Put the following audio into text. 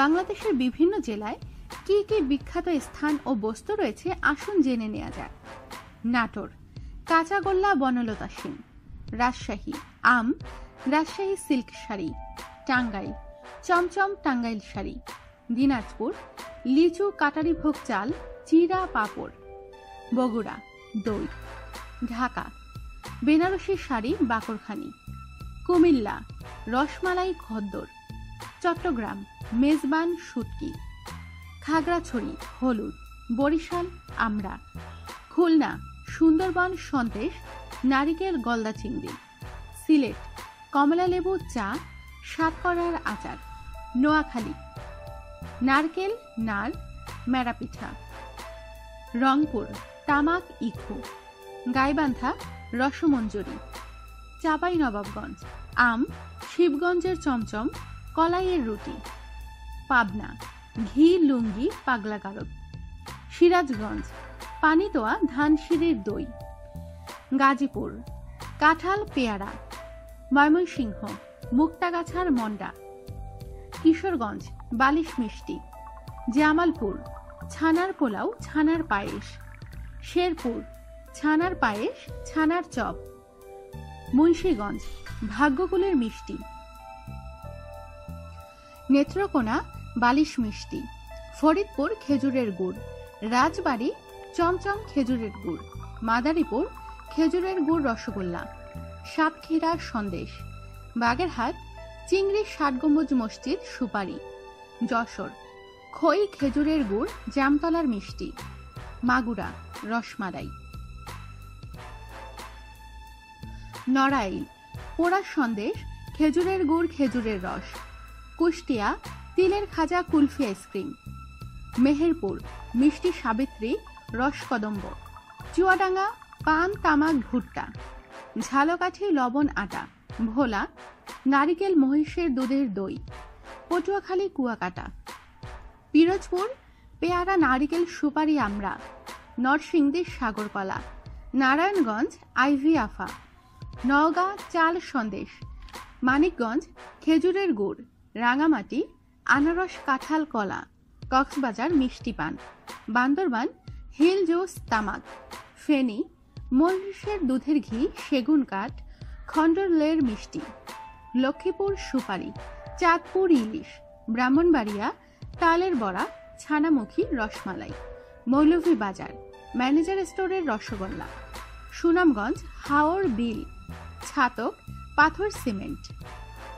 বাংলাদেশের বিভিন্ন জেলায় কি কি বিখ্যাত স্থান ও বস্তু রয়েছে আসুন জেনে নেওয়া যাক। নাটোর, কাঁচাগোল্লা বনলতা সেন, রাজশাহী, আম, রাজশাহী সিল্ক শাড়ি, টাঙ্গাইল, চমচম টাঙ্গাইল শাড়ি, দিনাজপুর, লিচু কাটারি ভোগ চাল, চিরা পাপড়, বগুড়া, দই, ঢাকা, বেনারসি শাড়ি বাকরখানি, কুমিল্লা, রসমালাই খদ্দর, চট্টগ্রাম মেজবান সুটকি। খাগড়াছড়ি, হলুদ, বরিশাল আমরা খুলনা, সুন্দরবন সন্দেশ, নারিকেল গলদা চিংড়ি। সিলেট কমলালেবু চা, সাতকরার আচার। নোয়াখালী, নারকেল, নার, মেরাপিঠা। রংপুর, তামাক ইখু গাইবান্ধা, রসমঞ্জরি। চাপাই নবাবগঞ্জ আম, শিবগঞ্জের চমচম, কলাইয়ের রুটি। পাবনা, ঘি, লুঙ্গি পাগলা গারদ সিরাজগঞ্জ, পানিতোয়া, ধানসিঁড়ির দই। গাজীপুর, কাঁঠাল পেয়ারা, ময়মনসিংহ, মুক্তাগাছার মন্ডা। কিশোরগঞ্জ, বালিশ মিষ্টি। জামালপুর, ছানার পোলাও, ছানার পায়েস। শেরপুর, ছানার পায়েস, ছানার চপ। মুন্সীগঞ্জ, ভাগ্যকুলের মিষ্টি। নেত্রকোনা বালিশ মিষ্টি, ফরিদপুর খেজুরের গুড়, রাজবাড়ি চমচম খেজুরের গুড়, মাদারীপুর খেজুরের গুড় রসগোল্লা সাতক্ষীরার সন্দেশ, বাগেরহাট চিংড়ি ষাটগম্বুজ মসজিদ সুপারি, যশোর খই খেজুরের গুড় জামতলার মিষ্টি, মাগুরা রসমালাই। নড়াইল, পোড়া সন্দেশ, খেজুরের গুড়, খেজুরের রস কুষ্টিয়া তিলের খাজা কুলফি আইসক্রিম। মেহেরপুর, মিষ্টি সাবিত্রী রসকদম্ব চুয়াডাঙ্গা, পান, তামাক, ভুট্টা। ঝালকাঠি, লবণ, আটা। ভোলা, নারিকেল, মহিষের দুধের দই। পটুয়াখালী, কুয়াকাটা। পিরোজপুর, পেয়ারা, নারিকেল, সুপারি আমরা নরসিংদীর সাগরকলা। নারায়ণগঞ্জ, আইভি আফা। নওগাঁ, চাল সন্দেশ। মানিকগঞ্জ, খেজুরের গুড়। রাঙামাটি, আনারস কাঁঠাল কলা, কক্সবাজার মিষ্টি পান, বান্দরবান হিল জুস তামাক, ফেনী মহিষের দুধের ঘি, সেগুন কাঠ খণ্ডলের মিষ্টি, লক্ষ্মীপুর সুপারি, চাঁদপুর ইলিশ, ব্রাহ্মণবাড়িয়া, তালের বড়া, ছানামুখী রসমালাই, মৌলভী বাজার, ম্যানেজার স্টোরের রসগোল্লা, সুনামগঞ্জ হাওর বিল, ছাতক, পাথর সিমেন্ট।